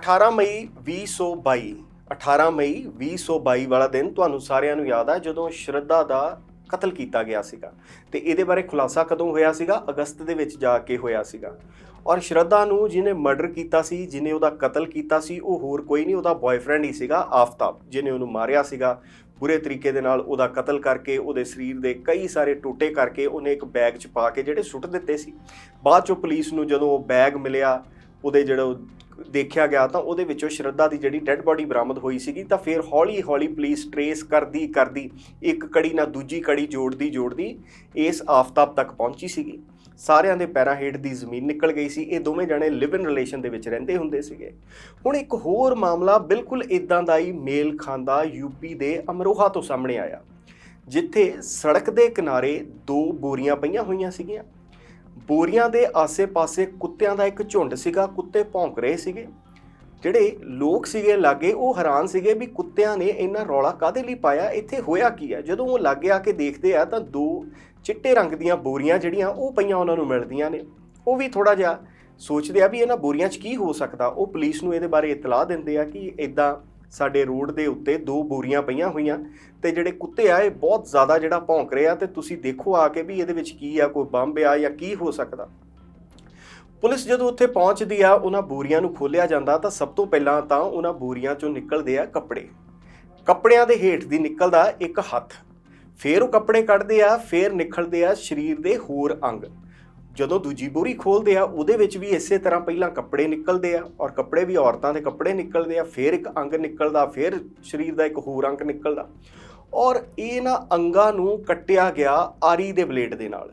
18 ਮਈ 2022 18 ਮਈ 2022 ਵਾਲਾ ਦਿਨ ਤੁਹਾਨੂੰ ਸਾਰਿਆਂ ਨੂੰ ਯਾਦ ਆ, ਜਦੋਂ ਸ਼ਰਧਾ ਦਾ ਕਤਲ ਕੀਤਾ ਗਿਆ ਸੀਗਾ। ਤੇ ਇਹਦੇ ਬਾਰੇ ਖੁਲਾਸਾ ਕਦੋਂ ਹੋਇਆ ਸੀਗਾ? ਅਗਸਤ ਦੇ ਵਿੱਚ ਜਾ ਕੇ ਹੋਇਆ ਸੀਗਾ। ਔਰ ਸ਼ਰਧਾ ਨੂੰ ਜਿਹਨੇ ਮਰਡਰ ਕੀਤਾ ਸੀ, ਜਿਹਨੇ ਉਹਦਾ ਕਤਲ ਕੀਤਾ ਸੀ, ਉਹ ਹੋਰ ਕੋਈ ਨਹੀਂ, ਉਹਦਾ ਬॉयਫ੍ਰੈਂਡ ਹੀ ਸੀਗਾ, ਆਫਤਾਬ, ਜਿਹਨੇ ਉਹਨੂੰ ਮਾਰਿਆ ਸੀਗਾ। ਬੁਰੇ ਤਰੀਕੇ ਦੇ ਨਾਲ ਉਹਦਾ ਕਤਲ ਕਰਕੇ, ਉਹਦੇ ਸਰੀਰ ਦੇ ਕਈ ਸਾਰੇ ਟੋਟੇ ਕਰਕੇ ਉਹਨੇ ਇੱਕ ਬੈਗ 'ਚ ਪਾ ਕੇ ਜਿਹੜੇ ਸੁੱਟ ਦਿੱਤੇ ਸੀ। ਬਾਅਦ 'ਚੋਂ ਪੁਲਿਸ ਨੂੰ ਜਦੋਂ ਉਹ ਬੈਗ ਮਿਲਿਆ, ਉਹਦੇ ਜਿਹੜਾ ਦੇਖਿਆ ਗਿਆ ਤਾਂ ਉਹਦੇ ਵਿੱਚੋਂ ਸ਼ਰਧਾ ਦੀ ਜਿਹੜੀ ਡੈੱਡ ਬਾਡੀ ਬਰਾਮਦ ਹੋਈ ਸੀਗੀ, ਤਾਂ ਫਿਰ ਹੌਲੀ ਹੌਲੀ ਪੁਲਿਸ ਟਰੇਸ ਕਰਦੀ ਕਰਦੀ, ਇੱਕ ਕੜੀ ਨਾਲ ਦੂਜੀ ਕੜੀ ਜੋੜਦੀ ਜੋੜਦੀ ਇਸ ਆਫਤਾਬ ਤੱਕ ਪਹੁੰਚੀ ਸੀਗੀ। ਸਾਰਿਆਂ ਦੇ ਪੈਰਾਂ ਹੇਠ ਦੀ ਜ਼ਮੀਨ ਨਿਕਲ ਗਈ ਸੀ। ਇਹ ਦੋਵੇਂ ਜਣੇ ਲਿਵ ਇਨ ਰਿਲੇਸ਼ਨ ਦੇ ਵਿੱਚ ਰਹਿੰਦੇ ਹੁੰਦੇ ਸੀਗੇ। ਹੁਣ ਇੱਕ ਹੋਰ ਮਾਮਲਾ ਬਿਲਕੁਲ ਇਦਾਂ ਦਾ ਹੀ ਮੇਲ ਖਾਂਦਾ ਯੂਪੀ ਦੇ ਅਮਰੋਹਾ ਤੋਂ ਸਾਹਮਣੇ ਆਇਆ, ਜਿੱਥੇ ਸੜਕ ਦੇ ਕਿਨਾਰੇ ਦੋ ਬੋਰੀਆਂ ਪਈਆਂ ਹੋਈਆਂ ਸੀਗੀਆਂ। ਬੋਰੀਆਂ ਦੇ ਆਸੇ-ਪਾਸੇ ਕੁੱਤਿਆਂ ਦਾ ਇੱਕ ਝੁੰਡ ਸੀਗਾ, ਕੁੱਤੇ ਭੌਂਕ ਰਹੇ ਸੀਗੇ। ਜਿਹੜੇ ਲੋਕ ਸੀਗੇ ਲਾਗੇ, ਉਹ ਹੈਰਾਨ ਸੀਗੇ ਵੀ ਕੁੱਤਿਆਂ ਨੇ ਇੰਨਾ ਰੌਲਾ ਕਾਦੇ ਲਈ ਪਾਇਆ, ਇੱਥੇ ਹੋਇਆ ਕੀ ਹੈ? ਜਦੋਂ ਉਹ ਲਾਗੇ ਆ ਕੇ ਦੇਖਦੇ ਆ, ਤਾਂ ਦੋ ਚਿੱਟੇ ਰੰਗ ਦੀਆਂ ਬੋਰੀਆਂ ਜਿਹੜੀਆਂ, ਉਹ ਪਈਆਂ ਉਹਨਾਂ ਨੂੰ ਮਿਲਦੀਆਂ ਨੇ। ਉਹ ਵੀ ਥੋੜਾ ਜਿਹਾ ਸੋਚਦੇ ਆ ਵੀ ਇਹਨਾਂ ਬੋਰੀਆਂ 'ਚ ਕੀ ਹੋ ਸਕਦਾ? ਉਹ ਪੁਲਿਸ ਨੂੰ ਇਹਦੇ ਬਾਰੇ ਇਤਲਾਹ ਦਿੰਦੇ ਆ ਕਿ ਇਦਾਂ ਸਾਡੇ ਰੋਡ ਦੇ ਉੱਤੇ ਦੋ ਬੋਰੀਆਂ ਪਈਆਂ ਹੋਈਆਂ ਤੇ ਜਿਹੜੇ ਕੁੱਤੇ ਆ, ਇਹ ਬਹੁਤ ਜ਼ਿਆਦਾ ਜਿਹੜਾ ਭੌਂਕ ਰਿਹਾ ਆ ਤੇ ਤੁਸੀਂ ਦੇਖੋ ਆ ਕੇ ਵੀ ਇਹਦੇ ਵਿੱਚ ਕੀ ਆ, ਕੋਈ ਬੰਬ ਆ ਜਾਂ ਕੀ ਹੋ ਸਕਦਾ। ਪੁਲਿਸ ਜਦੋਂ ਉੱਥੇ ਪਹੁੰਚਦੀ ਆ, ਉਹਨਾਂ ਬੋਰੀਆਂ ਨੂੰ ਖੋਲਿਆ ਜਾਂਦਾ ਤਾਂ ਸਭ ਤੋਂ ਪਹਿਲਾਂ ਤਾਂ ਉਹਨਾਂ ਬੋਰੀਆਂ ਚੋਂ ਨਿਕਲਦੇ ਆ ਕੱਪੜੇ। ਕੱਪੜਿਆਂ ਦੇ ਹੇਠ ਦੀ ਨਿਕਲਦਾ ਇੱਕ ਹੱਥ। ਫੇਰ ਉਹ ਕੱਪੜੇ ਕੱਢਦੇ ਆ, ਫੇਰ ਨਿਕਲਦੇ ਆ ਸਰੀਰ ਦੇ ਹੋਰ ਅੰਗ। ਜਦੋਂ ਦੂਜੀ ਬੋਰੀ ਖੋਲਦੇ ਆ, ਉਹਦੇ ਵਿੱਚ ਵੀ ਇਸੇ ਤਰ੍ਹਾਂ ਪਹਿਲਾਂ ਕੱਪੜੇ ਨਿਕਲਦੇ ਆ ਔਰ ਕੱਪੜੇ ਵੀ ਔਰਤਾਂ ਦੇ ਕੱਪੜੇ ਨਿਕਲਦੇ ਆ, ਫਿਰ ਇੱਕ ਅੰਗ ਨਿਕਲਦਾ, ਫਿਰ ਸਰੀਰ ਦਾ ਇੱਕ ਹੋਰ ਅੰਗ ਨਿਕਲਦਾ। ਔਰ ਇਹਨਾਂ ਅੰਗਾਂ ਨੂੰ ਕੱਟਿਆ ਗਿਆ ਆਰੀ ਦੇ ਬਲੇਡ ਦੇ ਨਾਲ।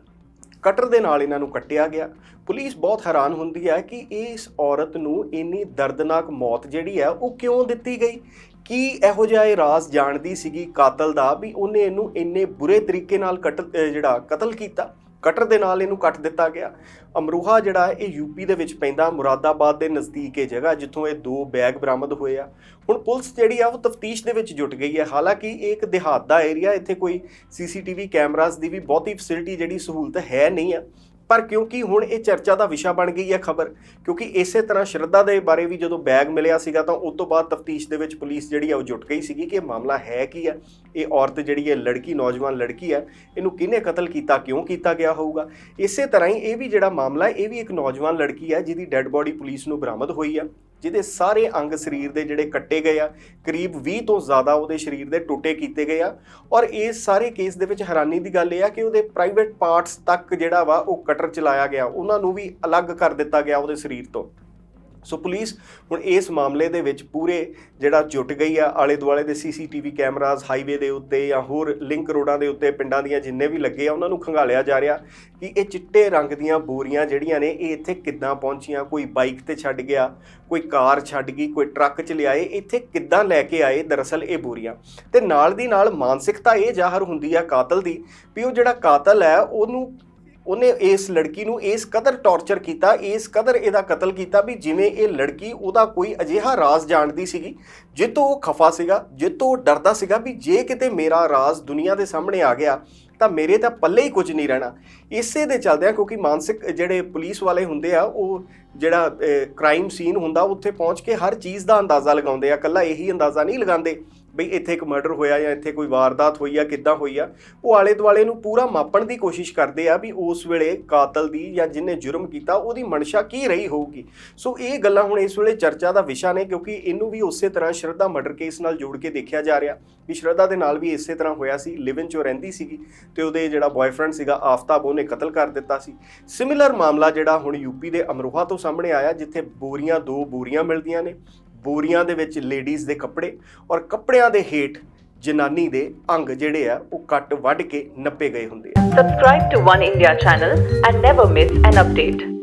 ਕਟਰ ਦੇ ਨਾਲ ਇਹਨਾਂ ਨੂੰ ਕੱਟਿਆ ਗਿਆ। ਪੁਲਿਸ ਬਹੁਤ ਹੈਰਾਨ ਹੁੰਦੀ ਹੈ ਕਿ ਇਸ ਔਰਤ ਨੂੰ ਇੰਨੀ ਦਰਦਨਾਕ ਮੌਤ ਜਿਹੜੀ ਹੈ, ਉਹ ਕਿਉਂ ਦਿੱਤੀ ਗਈ? ਕੀ ਇਹੋ ਜਿਹਾ ਇਹ ਰਾਜ਼ ਜਾਣਦੀ ਸੀਗੀ ਕਾਤਲ ਦਾ ਵੀ ਉਹਨੇ ਇਹਨੂੰ ਇੰਨੇ ਬੁਰੇ ਤਰੀਕੇ ਨਾਲ ਕਟ ਜਿਹੜਾ ਕਤਲ ਕੀਤਾ? ਕਟਰ ਦੇ ਨਾਲ ਇਹਨੂੰ ਕੱਟ ਦਿੱਤਾ ਗਿਆ। ਅਮਰੂਹਾ ਜਿਹੜਾ ਇਹ ਯੂਪੀ ਦੇ ਵਿੱਚ ਪੈਂਦਾ, ਮੁਰਾਦਾਬਾਦ ਦੇ ਨਜ਼ਦੀਕ ਇਹ ਜਗ੍ਹਾ, ਜਿੱਥੋਂ ਇਹ ਦੋ ਬੈਗ ਬਰਾਮਦ ਹੋਏ ਆ। ਹੁਣ ਪੁਲਿਸ ਜਿਹੜੀ ਆ, ਉਹ ਤਫਤੀਸ਼ ਦੇ ਵਿੱਚ ਜੁਟ ਗਈ ਹੈ। ਹਾਲਾਂਕਿ ਇਹ ਇੱਕ ਦਿਹਾਤ ਦਾ ਏਰੀਆ, ਇੱਥੇ ਕੋਈ ਸੀਸੀਟੀਵੀ ਕੈਮਰਾਜ਼ ਦੀ ਵੀ ਬਹੁਤੀ ਫੈਸਿਲਿਟੀ ਜਿਹੜੀ ਸਹੂਲਤ ਹੈ ਨਹੀਂ ਆ। ਪਰ ਕਿਉਂਕਿ ਹੁਣ ਇਹ ਚਰਚਾ ਦਾ ਵਿਸ਼ਾ ਬਣ ਗਈ ਹੈ ਖਬਰ, ਕਿਉਂਕਿ ਇਸੇ ਤਰ੍ਹਾਂ ਸ਼ਰਧਾ ਦੇ ਬਾਰੇ ਵੀ ਜਦੋਂ ਬੈਗ ਮਿਲਿਆ ਸੀਗਾ ਤਾਂ ਉਸ ਤੋਂ ਬਾਅਦ ਤਫਤੀਸ਼ ਦੇ ਵਿੱਚ ਪੁਲਿਸ ਜਿਹੜੀ ਆ ਉਹ ਜੁਟ ਗਈ ਸੀਗੀ ਕਿ ਇਹ ਮਾਮਲਾ ਹੈ ਕੀ ਹੈ ਇਹ ਔਰਤ ਜਿਹੜੀ ਹੈ ਲੜਕੀ, ਨੌਜਵਾਨ ਲੜਕੀ ਹੈ ਇਹਨੂੰ ਕਿਹਨੇ ਕਤਲ ਕੀਤਾ, ਕਿਉਂ ਕੀਤਾ ਗਿਆ ਹੋਊਗਾ? ਇਸੇ ਤਰ੍ਹਾਂ ਹੀ ਇਹ ਵੀ ਜਿਹੜਾ ਮਾਮਲਾ ਇਹ ਵੀ ਇੱਕ ਨੌਜਵਾਨ ਲੜਕੀ ਹੈ ਜਿਹਦੀ ਡੈੱਡ ਬੋਡੀ ਪੁਲਿਸ ਨੂੰ ਬਰਾਮਦ ਹੋਈ ਆ। ਜਿਹਦੇ ਸਾਰੇ ਅੰਗ ਸਰੀਰ ਦੇ ਜਿਹੜੇ ਕੱਟੇ ਗਏ ਆ, ਕਰੀਬ 20 ਤੋਂ ਜ਼ਿਆਦਾ ਉਹਦੇ ਸਰੀਰ ਦੇ ਟੁੱਟੇ ਕੀਤੇ ਗਏ ਆ। ਔਰ ਇਸ ਸਾਰੇ ਕੇਸ ਦੇ ਵਿੱਚ ਹੈਰਾਨੀ ਦੀ ਗੱਲ ਇਹ ਆ ਕਿ ਉਹਦੇ ਪ੍ਰਾਈਵੇਟ ਪਾਰਟਸ ਤੱਕ ਜਿਹੜਾ ਵਾ ਉਹ ਕਟਰ ਚਲਾਇਆ ਗਿਆ, ਉਹਨਾਂ ਨੂੰ ਵੀ ਅਲੱਗ ਕਰ ਦਿੱਤਾ ਗਿਆ ਉਹਦੇ ਸਰੀਰ ਤੋਂ। ਸੋ ਪੁਲਿਸ ਹੁਣ ਇਸ ਮਾਮਲੇ ਦੇ ਵਿੱਚ ਪੂਰੇ ਜਿਹੜਾ ਜੁਟ ਗਈ ਆ, ਆਲੇ ਦੁਆਲੇ ਦੇ ਸੀਸੀਟੀਵੀ ਕੈਮਰਾਜ਼, ਹਾਈਵੇ ਦੇ ਉੱਤੇ ਜਾਂ ਹੋਰ ਲਿੰਕ ਰੋਡਾਂ ਦੇ ਉੱਤੇ ਪਿੰਡਾਂ ਦੀਆਂ ਜਿੰਨੇ ਵੀ ਲੱਗੇ ਆ, ਉਹਨਾਂ ਨੂੰ ਖੰਗਾਲਿਆ ਜਾ ਰਿਹਾ ਕਿ ਇਹ ਚਿੱਟੇ ਰੰਗ ਦੀਆਂ ਬੋਰੀਆਂ ਜਿਹੜੀਆਂ ਨੇ, ਇਹ ਇੱਥੇ ਕਿੱਦਾਂ ਪਹੁੰਚੀਆਂ? ਕੋਈ ਬਾਈਕ ਤੇ ਛੱਡ ਗਿਆ, ਕੋਈ ਕਾਰ ਛੱਡ ਗਈ, ਕੋਈ ਟਰੱਕ ਚ ਲਿਆਏ, ਇੱਥੇ ਕਿੱਦਾਂ ਲੈ ਕੇ ਆਏ ਦਰਅਸਲ ਇਹ ਬੋਰੀਆਂ? ਤੇ ਨਾਲ ਦੀ ਨਾਲ ਮਾਨਸਿਕਤਾ ਇਹ ਜ਼ਾਹਰ ਹੁੰਦੀ ਆ ਕਾਤਲ ਦੀ ਵੀ ਉਹ ਜਿਹੜਾ ਕਾਤਲ ਹੈ, ਉਹਨੂੰ ਉਹਨੇ ਇਸ ਲੜਕੀ ਨੂੰ ਇਸ ਕਦਰ ਟੌਰਚਰ ਕੀਤਾ, ਇਸ ਕਦਰ ਇਹਦਾ ਕਤਲ ਕੀਤਾ ਵੀ ਜਿਵੇਂ ਇਹ ਲੜਕੀ ਉਹਦਾ ਕੋਈ ਅਜਿਹਾ ਰਾਜ਼ ਜਾਣਦੀ ਸੀਗੀ, ਜਿੱਤੋਂ ਉਹ ਖਫਾ ਸੀਗਾ, ਜਿੱਤੋਂ ਉਹ ਡਰਦਾ ਸੀਗਾ ਵੀ ਜੇ ਕਿਤੇ ਮੇਰਾ ਰਾਜ਼ ਦੁਨੀਆ ਦੇ ਸਾਹਮਣੇ ਆ ਗਿਆ, ਤਾਂ ਮੇਰੇ ਤਾਂ ਪੱਲੇ ਹੀ ਕੁਝ ਨਹੀਂ ਰਹਿਣਾ। ਇਸੇ ਦੇ ਚੱਲਦਿਆਂ ਕਿਉਂਕਿ ਮਾਨਸਿਕ ਜਿਹੜੇ ਪੁਲਿਸ ਵਾਲੇ ਹੁੰਦੇ ਆ, ਉਹ ਜਿਹੜਾ ਕ੍ਰਾਈਮ ਸੀਨ ਹੁੰਦਾ, ਉੱਥੇ ਪਹੁੰਚ ਕੇ ਹਰ ਚੀਜ਼ ਦਾ ਅੰਦਾਜ਼ਾ ਲਗਾਉਂਦੇ ਆ ਕੱਲਾ ਇਹੀ ਅੰਦਾਜ਼ਾ ਨਹੀਂ ਲਗਾਉਂਦੇ ਬਈ ਇੱਥੇ ਇੱਕ ਮਰਡਰ ਹੋਇਆ ਜਾਂ ਇੱਥੇ ਕੋਈ ਵਾਰਦਾਤ ਹੋਈ ਆ, ਕਿੱਦਾਂ ਹੋਈ ਆ, ਉਹ ਆਲੇ ਦੁਆਲੇ ਨੂੰ ਪੂਰਾ ਮਾਪਣ ਦੀ ਕੋਸ਼ਿਸ਼ ਕਰਦੇ ਆ ਵੀ ਉਸ ਵੇਲੇ ਕਾਤਲ ਦੀ ਜਾਂ ਜਿਹਨੇ ਜੁਰਮ ਕੀਤਾ, ਉਹਦੀ ਮਨਸ਼ਾ ਕੀ ਰਹੀ ਹੋਊਗੀ। ਸੋ ਇਹ ਗੱਲਾਂ ਹੁਣ ਇਸ ਵੇਲੇ ਚਰਚਾ ਦਾ ਵਿਸ਼ਾ ਨੇ, ਕਿਉਂਕਿ ਇਹਨੂੰ ਵੀ ਉਸੇ ਤਰ੍ਹਾਂ ਸ਼ਰਧਾ ਮਰਡਰ ਕੇਸ ਨਾਲ ਜੋੜ ਕੇ ਦੇਖਿਆ ਜਾ ਰਿਹਾ ਵੀ ਸ਼ਰਧਾ ਦੇ ਨਾਲ ਵੀ ਇਸੇ ਤਰ੍ਹਾਂ ਹੋਇਆ ਸੀ ਲਿਵਿਨ ਚੋਂ ਰਹਿੰਦੀ ਸੀਗੀ ਤੇ ਉਹਦੇ ਜਿਹੜਾ ਬॉयਫ੍ਰੈਂਡ ਸੀਗਾ, ਆਫਤਾਬ, ਉਹਨੇ ਕਤਲ ਕਰ ਦਿੱਤਾ ਸੀ। ਸਿਮਿਲਰ ਮਾਮਲਾ ਜਿਹੜਾ ਹੁਣ ਯੂਪੀ ਦੇ ਅਮਰੋਹਾ ਤੋਂ ਸਾਹਮਣੇ ਆਇਆ, ਜਿੱਥੇ ਬੋਰੀਆਂ ਦੋ ਬੋਰੀਆਂ ਮਿਲਦੀਆਂ ਨੇ। ਬੋਰੀਆਂ ਦੇ ਵਿੱਚ ਲੇਡੀਜ਼ ਦੇ ਕੱਪੜੇ ਔਰ ਕੱਪੜਿਆਂ ਦੇ ਹੇਠ ਜਨਾਨੀ ਦੇ ਅੰਗ ਜਿਹੜੇ ਆ, ਉਹ ਕੱਟ ਵੱਢ ਕੇ ਨੱਪੇ ਗਏ ਹੁੰਦੇ ਆ Subscribe to One India channel and never miss an update.